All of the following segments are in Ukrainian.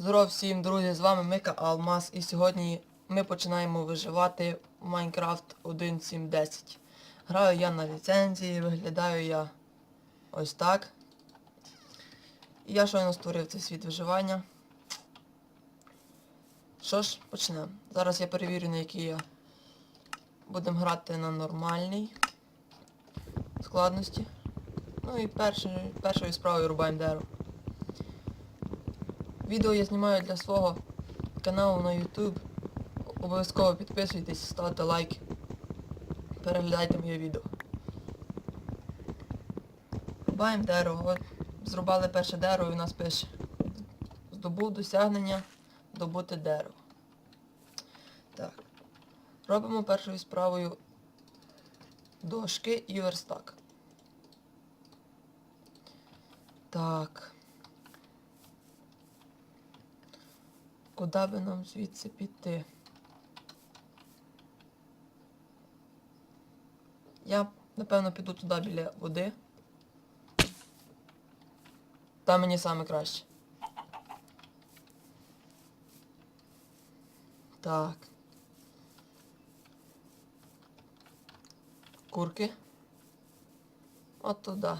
Здоров всім, друзі, з вами Мика Алмаз і сьогодні ми починаємо виживати в Minecraft 1.7.10. Граю я на ліцензії, виглядаю я ось так. Я щойно створив цей світ виживання. Що ж, почнемо. Зараз я перевірю, на якій я будемо грати на нормальній складності. Ну і першою, першою справою рубаємо дерево. Відео я знімаю для свого каналу на YouTube. Обов'язково підписуйтесь, ставте лайки. Переглядайте моє відео. Рубаємо дерево. От зрубали перше дерево і у нас пише. Здобув досягнення добути дерево. Так. Робимо першою справою дошки і верстак. Так. Куди би нам звідси піти? Я, напевно, піду туди біля води. Там мені саме краще. Так. Курки. От туди.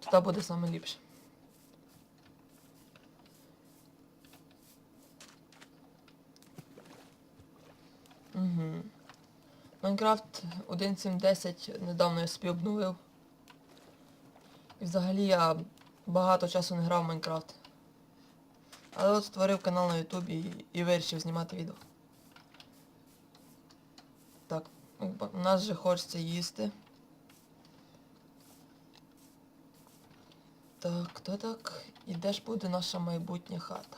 Туди буде саме ліпше. Майнкрафт 1.7.10 недавно я собі обновив. І взагалі я багато часу не грав в Майнкрафт. Але от створив канал на Ютубі і, вирішив знімати відео. Так, у нас же хочеться їсти. Так, то так. І де ж буде наша майбутня хата?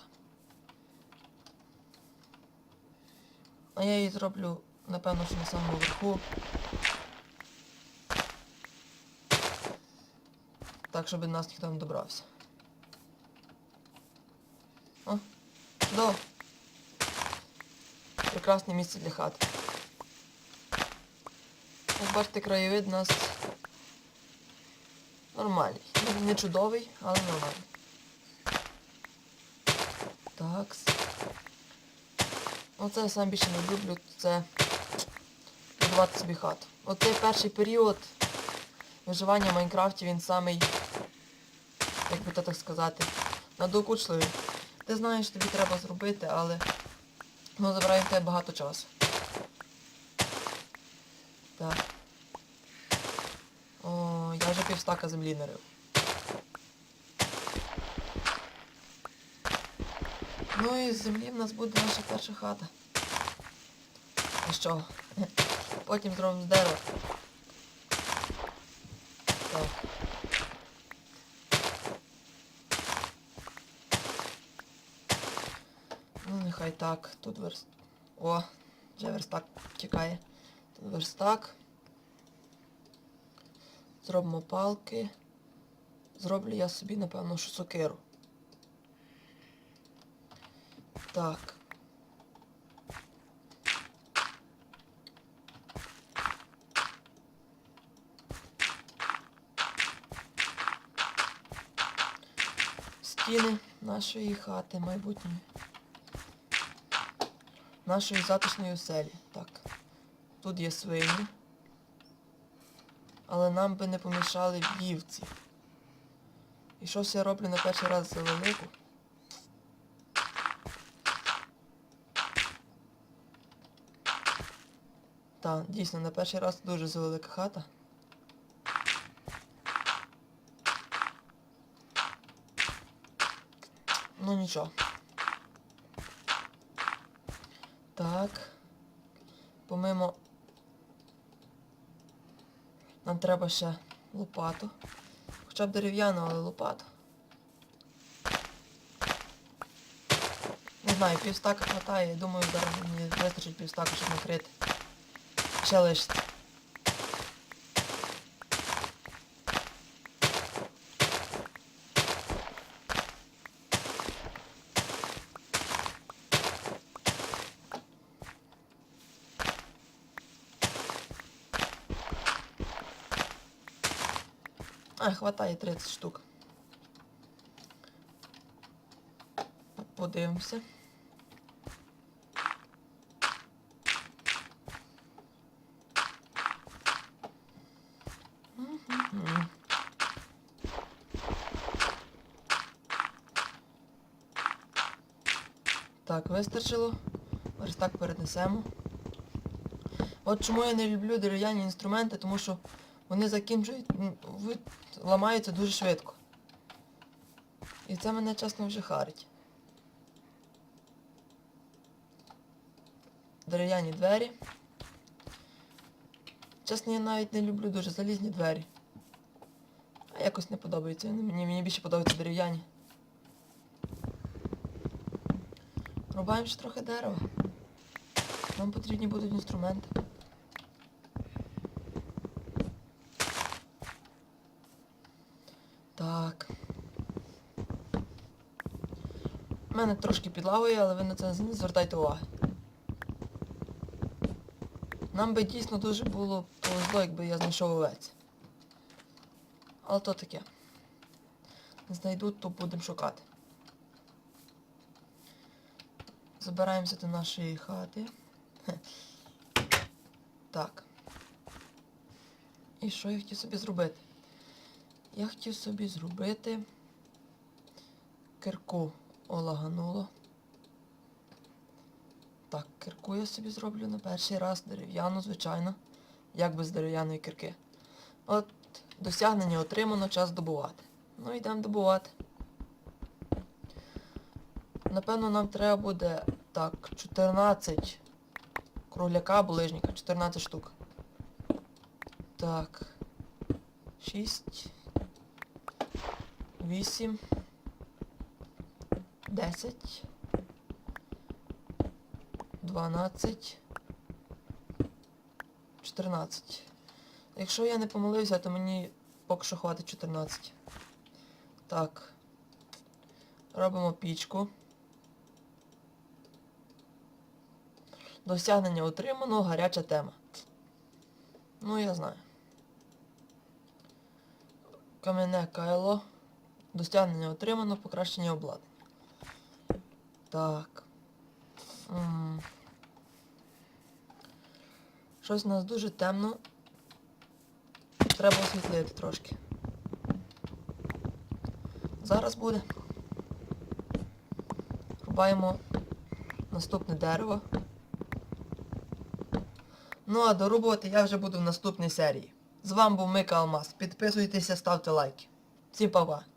А я її зроблю, напевно, що на самому верху. Так, щоб до нас ніхто не добрався. О, чудово. Прекрасне місце для хати. Як бачите, краєвид у нас нормальний. Не- чудовий, але нормальний. Такс. Оце я сам більше не люблю, це будувати собі хату. Оцей перший період виживання в Майнкрафті, він самий, як би то так сказати, надокучливий. Ти знаєш, тобі треба зробити, але воно забирає в тебе багато часу. Так. О, я вже півстака землі нарив. Ну і з землі в нас буде наша перша хата. А що? Потім зробимо з дерева. Так. Ну нехай так. Тут верст... О, вже верстак чекає. Тут верстак. Зробимо палки. Зроблю я собі, напевно, що сокиру. Так. Стіни нашої хати майбутньої. Нашої затишної оселі. Так. Тут є свині. Але нам би не помішали вівці. І щось я роблю на перший раз за велику. Так, дійсно, на перший раз дуже завелика хата. Ну нічого. Так. Помимо... Нам треба ще лопату. Хоча б дерев'яну, але лопату. Не знаю, півстака хватає. Думаю, зараз мені вистачить півстака, щоб накрити. Ще лишиться. А, хватає 30 штук. подивимося. Так, вистачило. Ось так перенесемо. От чому я не люблю дерев'яні інструменти, тому що вони закінчують, ламаються дуже швидко. І це мене чесно вже харить. Дерев'яні двері. Чесно, я навіть не люблю дуже залізні двері. А якось не подобається. Мені, мені більше подобаються дерев'яні. Рубаємо ще трохи дерева. Нам потрібні будуть інструменти. Так. Мене трошки підлагує, але ви на це не звертайте уваги. Нам би дійсно дуже було повезло, якби я знайшов овець. Але то таке. Знайдуть, то будемо шукати. Забираємося до нашої хати. Так. І що я хотів собі зробити? Я хотів собі зробити кирку олагануло. Так, кирку я собі зроблю на перший раз, дерев'яну, звичайно, як без дерев'яної кирки. От, досягнення отримано, час добувати. Ну, йдемо добувати. Напевно, нам треба буде так, 14 кругляка ближніка, 14 штук. Так. 6. 8. 10. 12. 14. Якщо я не помилився, то мені поки що хватить 14. Так. Робимо пічку. Досягнення отримано, гаряча тема. Ну, я знаю. Кам'яне кайло. Досягнення отримано, покращення обладнання. Так. М. Щось у нас дуже темно. Треба освітлити трошки. Зараз буде. Рубаємо наступне дерево. Ну а дорубувати я вже буду в наступній серії. З вами був Мика Алмаз. Підписуйтеся, ставте лайки. Всім па-па.